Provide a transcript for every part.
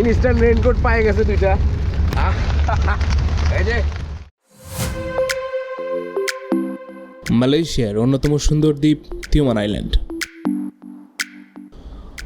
Instant raincoat পায়ে গেছে দুইটা। এই যে। মালয়েশিয়ার অন্যতম সুন্দর দ্বীপ তিওমান আইল্যান্ড।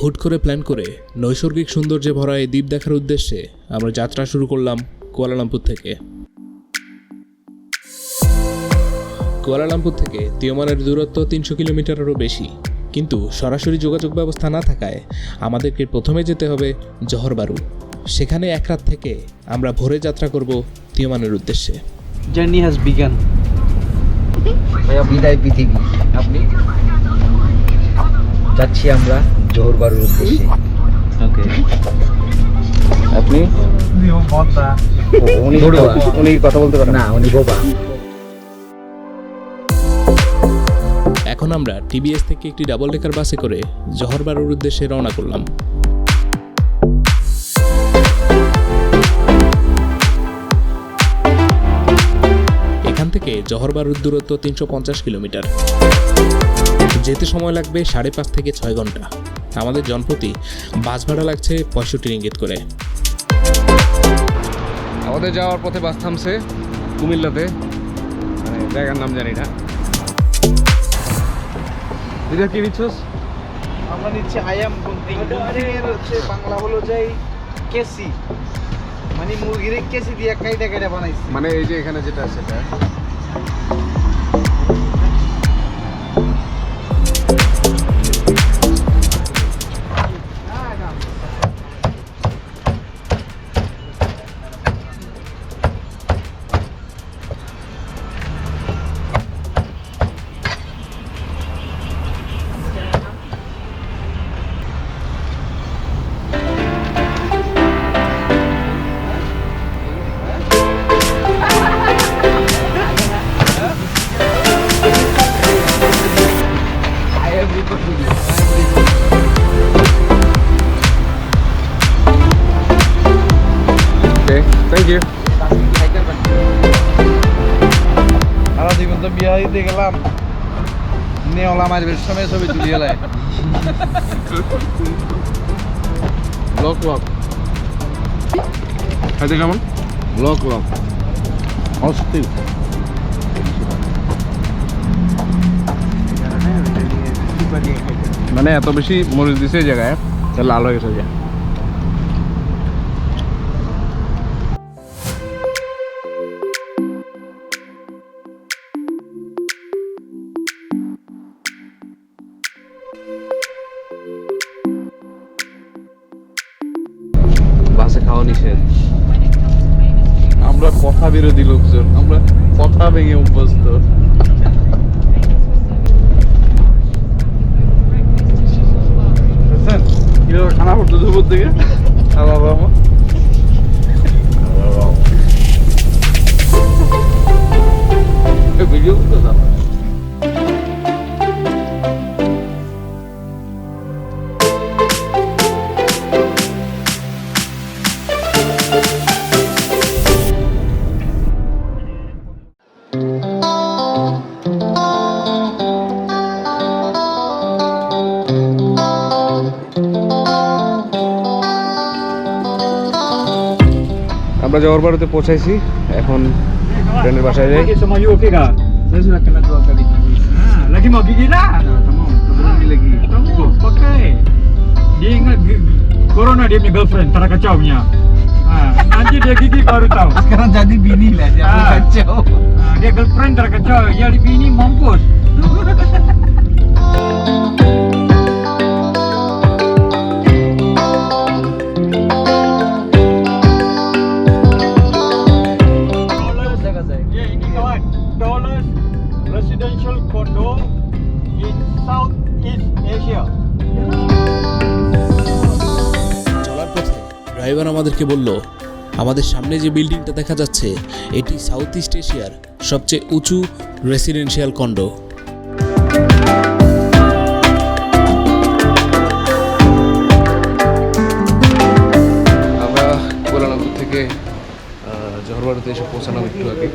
হুট করে প্ল্যান করে নৈসর্গিক সৌন্দর্যে ভরা এই দ্বীপ দেখার উদ্দেশ্যে আমরা যাত্রা শুরু করলাম কুয়ালালামপুর থেকে। কুয়ালালামপুর থেকে তিওমানের দূরত্ব তিনশো কিলোমিটারেরও বেশি। কিন্তু সরাসরি যোগাযোগ ব্যবস্থা না থাকায় আমাদেরকে প্রথমে যেতে হবে জহরবারু। সেখানে এক রাত থেকে আমরা ভোরে যাত্রা করব তিয়মানের উদ্দেশ্যে। Journey has begun. বিদায় পৃথিবী। আপনি? যাচ্ছি আমরা জোহর বারুর উদ্দেশ্যে। Okay. আপনি? উনি উনি কথা বলতে পারেন। না উনি বোবা। আমরা টিবিএস থেকে একটি ডাবল ডেকার বাসে করে জহরবারুর উদ্দেশ্যে রওনা করলাম। এখান থেকে জহরবারুর দূরত্ব তিনশো পঞ্চাশ কিলোমিটার। যেতে সময় লাগবে সাড়ে পাঁচ থেকে ছয় ঘণ্টা। আমাদের জনপ্রতি বাস ভাড়া লাগছে পঁয়ষট্টি রিঙ্গিত করে। আমাদের যাওয়ার পথে বাস থামছে কুমিল্লাতে। মানে জায়গার নাম জানি না। এটা কি নিচ্ছস? আমরা নিচ্ছি আয়াম গুন্তিং গুন্তিং এর হচ্ছে বাংলা হলো যাই কেসি। মানে মুরগির কেসি দিয়ে কাইটা কাইটা বানাইছি। মানে এই যে এখানে যেটা সেটা থ্যাংক ইউ সারা জীবন তো বিয়া দিতে গেলাম। নেওলা মারবের সময় ছবি তুলি এলাই ব্লক ব্লক খাইতে কেমন? ব্লক ব্লক অস্থির। মানে এত বেশি মরিচ দিছে এই জায়গায় লাল হয়ে গেছে ভেঙে অভ্যস্ত খানা পড়তো দুপুর থেকে বাবা আমরা জহরবাড়িতে পৌঁছাইছি এখন ট্রেনের বাসায় যাই semua you okay kah? Saya sudah kena dua kali gigi. Ha, lagi mau gigi dah? Dah, kamu. Sebelum ni lagi. Kamu pakai. Dia ingat gi- corona dia punya girlfriend, tak kacau punya. Ha, nanti dia gigi baru tahu. sekarang jadi bini lah dia Ah. kacau Ha, dia girlfriend tak kacau, dia di bini mampus. Driver আমাদেরকে বলল আমাদের সামনে যে বিল্ডিংটা দেখা যাচ্ছে এটি south east এশিয়ার সবচেয়ে উঁচু রেসিডেন্সিয়াল কন্ডো আমরা কোলালামপুর থেকে জহরবাড়িতে এসে পৌঁছালাম একটু আগে।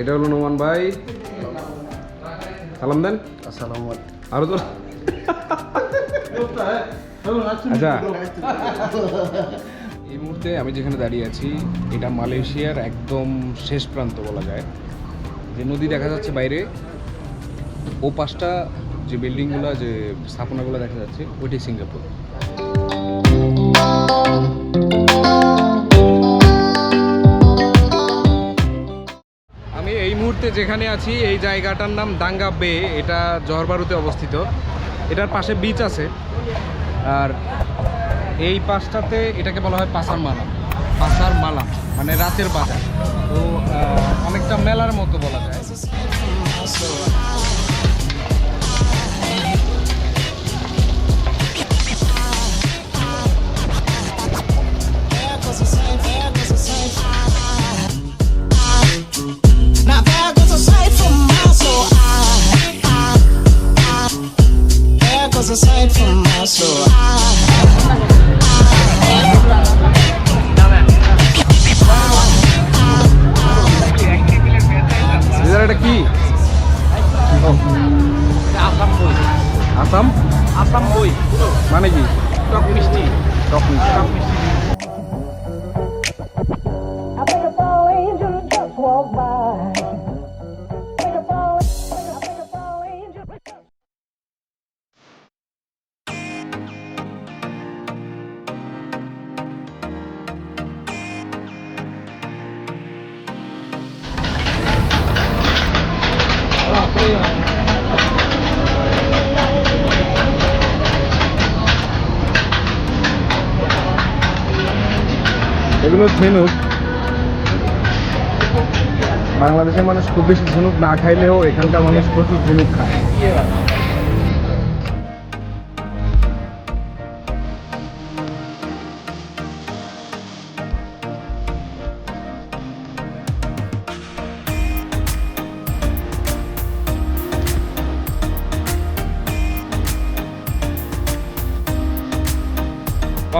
এটা হলো নোমান ভাই। সালাম দেন। আসসালামু আরও তো আচ্ছা। এই মুহূর্তে আমি যেখানে দাঁড়িয়ে আছি, এটা মালয়েশিয়ার একদম শেষ প্রান্ত বলা যায়। যে নদী দেখা যাচ্ছে বাইরে, ও পাশটা যে বিল্ডিংগুলো, যে স্থাপনাগুলো দেখা যাচ্ছে, ওইটাই সিঙ্গাপুর। আমি এই মুহূর্তে যেখানে আছি, এই জায়গাটার নাম দাঙ্গা বে, এটা জহরবারুতে অবস্থিত। এটার পাশে বিচ আছে। আর এই পাশটাতে এটাকে বলা হয় পাসার মালা। পাসার মালা মানে রাতের বাজার। তো অনেকটা মেলার মতো বলা যায়। আসাম আসাম বই মানে কি টক মিষ্টি টক মিষ্টি। টক মিষ্টি I এগুলো ঝিনুক। বাংলাদেশের মানুষ খুব বেশি ঝিনুক না খাইলেও এখানকার মানুষ প্রচুর ঝিনুক খায়।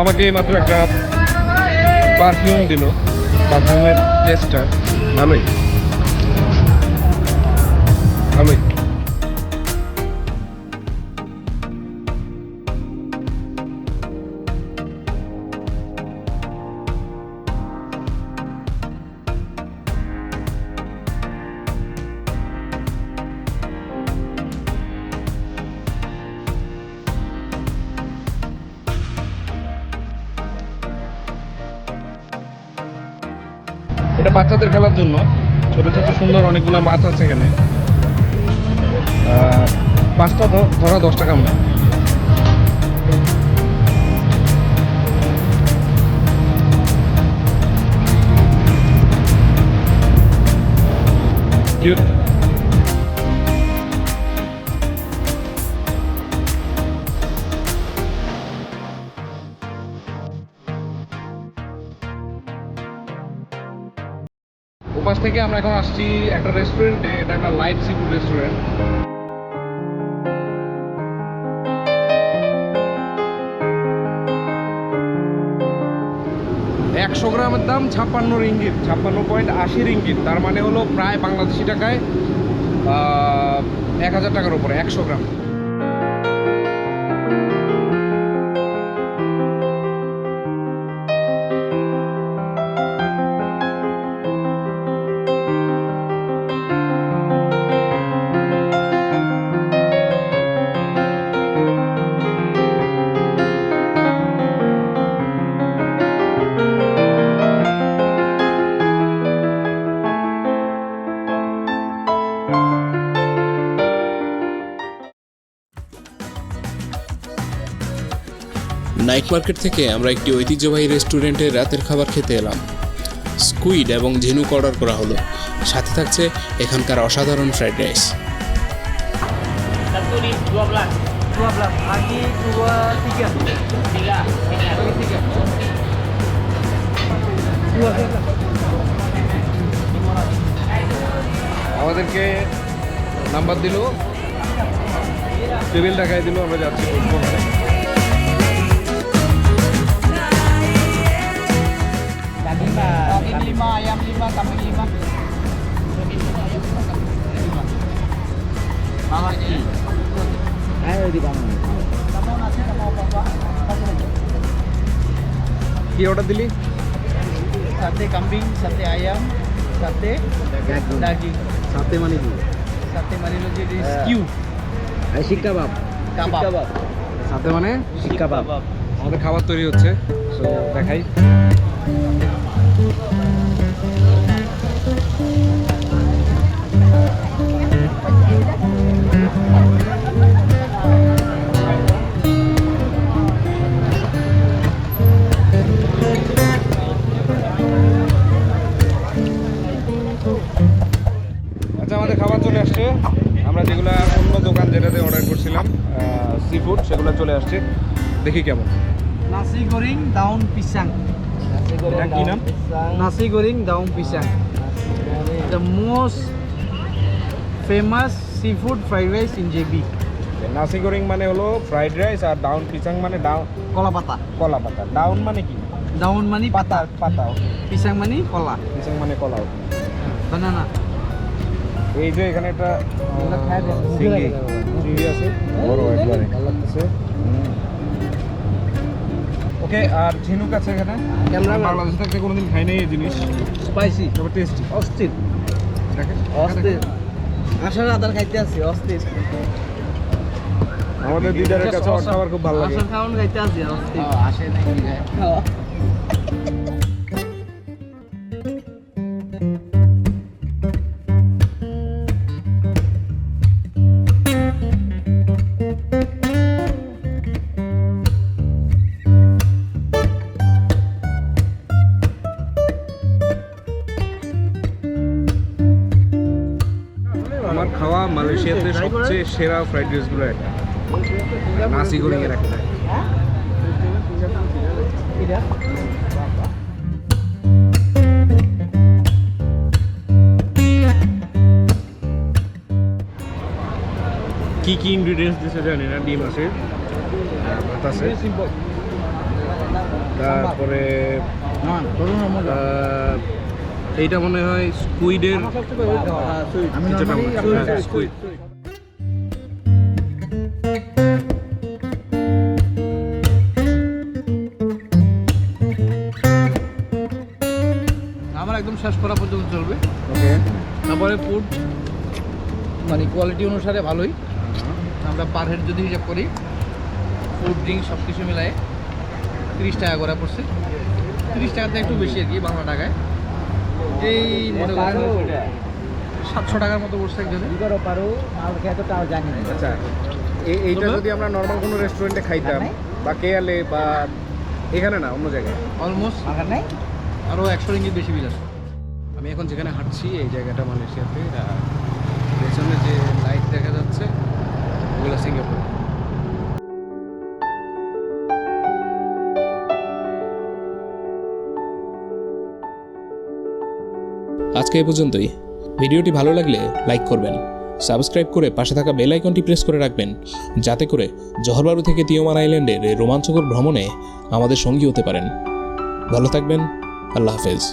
আমাকে মাত্র একটা পারফিউম দিল পারফিউমের টেস্টটা ভালোই। এটা বাচ্চাদের খেলার জন্য। ছোট ছোট, সুন্দর অনেকগুলো মাছ আছে এখানে। পাঁচটা ধরা দশ টাকা মনে Cute. থেকে আমরা এখন আসছি একটা রেস্টুরেন্টে এটা একটা লাইট সি ফুড রেস্টুরেন্ট একশো গ্রামের দাম ছাপ্পান্ন রিঙ্গিত, ছাপ্পান্ন পয়েন্ট আশি রিঙ্গিত। তার মানে হলো প্রায় বাংলাদেশি টাকায় এক হাজার টাকার উপরে, একশো গ্রাম। নাইট মার্কেট থেকে আমরা একটি ঐতিহ্যবাহী রেস্টুরেন্টে রাতের খাবার খেতে এলাম। স্কুইড এবং ঝিনুক অর্ডার করা হলো। সাথে থাকছে এখানকার অসাধারণ fried rice Satu ni lima. Kambing lima, ayam lima, kambing lima. Kambing lima, ayam lima, kambing lima. Bawah ini. Ayo di bawah. Kamu nasi, kamu apa apa? কি অর্ডার দিলি সাথে কাম্বিং সাথে আয়াম সাথে ডাগি সাথে মানে কি সাথে মানে হলো যে স্কিউ শিক কাবাব কাবাব সাথে মানে শিক কাবাব আমাদের খাবার তৈরি হচ্ছে সো দেখাই আমরা যেগুলো অন্য দোকান যেটাতে অর্ডার করছিলাম সি ফুড সেগুলো চলে আসছে। দেখি কেমন। নাসি গোরিং দাউন পিসাং। এটা কি নাম? নাসি গোরিং দাউন পিসাং। The most famous seafood fried rice in JB নাসি গোরিং মানে হলো ফ্রাইড রাইস আর ডাউন পিচাং মানে ডাউন কলা পাতা। কলা পাতা। ডাউন মানে কি? ডাউন মানে পাতা পাতা। পিসাং মানে কলা। পিচাং মানে কলা বানানা এই যে এখানে একটা চিংড়ি চিংড়ি আছে। বড় একবারে। আছে ওকে আর ঝিনুক আছে এখানে? Cameraman. বাংলাদেশ থেকে কোনোদিন খাই নাই এই জিনিস। স্পাইসি তবে টেস্টি অস্থির। অস্থির। আসার আদার খাইতে আছি অস্থির। আমাদের দিদারের কাছে ওর খাবার খুব ভালো লাগে। আসার খাওয়ান খাইতে আছি অস্থির আসে নাকি আমার খাওয়া মালয়েশিয়াতে সবচেয়ে সেরা ফ্রাইড রাইসগুলো একটা। নাসি কি কি ইনগ্রিডিয়েন্টস দিছে জানি না ডিম আছে? ভাত আছে। তারপরে এইটা মনে হয় স্কুইডের কিছুটা শেষ করা পর্যন্ত চলবে। ওকে। তারপরে ফুড মানে কোয়ালিটি অনুসারে ভালোই। আমরা পার হেড যদি হিসাব করি ফুড ড্রিঙ্ক সব কিছু মিলায়ে তিরিশ টাকা করে পড়ছে। তিরিশ টাকাতে একটু বেশি আর কি বাংলা টাকায় এই মনে করেন সাতশো টাকার মতো পড়ছে একজনে। করো পারো? তাও জানি আচ্ছা এই- এইটা যদি আমরা নর্মাল কোনো রেস্টুরেন্টে খাইতাম বা কেয়ালে বা এখানে না অন্য জায়গায়? অলমোস্ট আরও একশো রিঙ্গিত বেশি বিল আসবে আমি এখন যেখানে হাঁটছি, এই জায়গাটা মালয়েশিয়াতে, আর পেছনে যে লাইট দেখা যাচ্ছে, ওগুলো সিঙ্গাপুর। আজকে এ পর্যন্তই। ভিডিওটি ভালো লাগলে লাইক করবেন। সাবস্ক্রাইব করে পাশে থাকা বেল আইকনটি প্রেস করে রাখবেন, যাতে করে জহরবারু থেকে তিওমান আইল্যান্ডের রোমাঞ্চকর ভ্রমণে আমাদের সঙ্গী হতে পারেন। ভালো থাকবেন, আল্লাহ হাফেজ।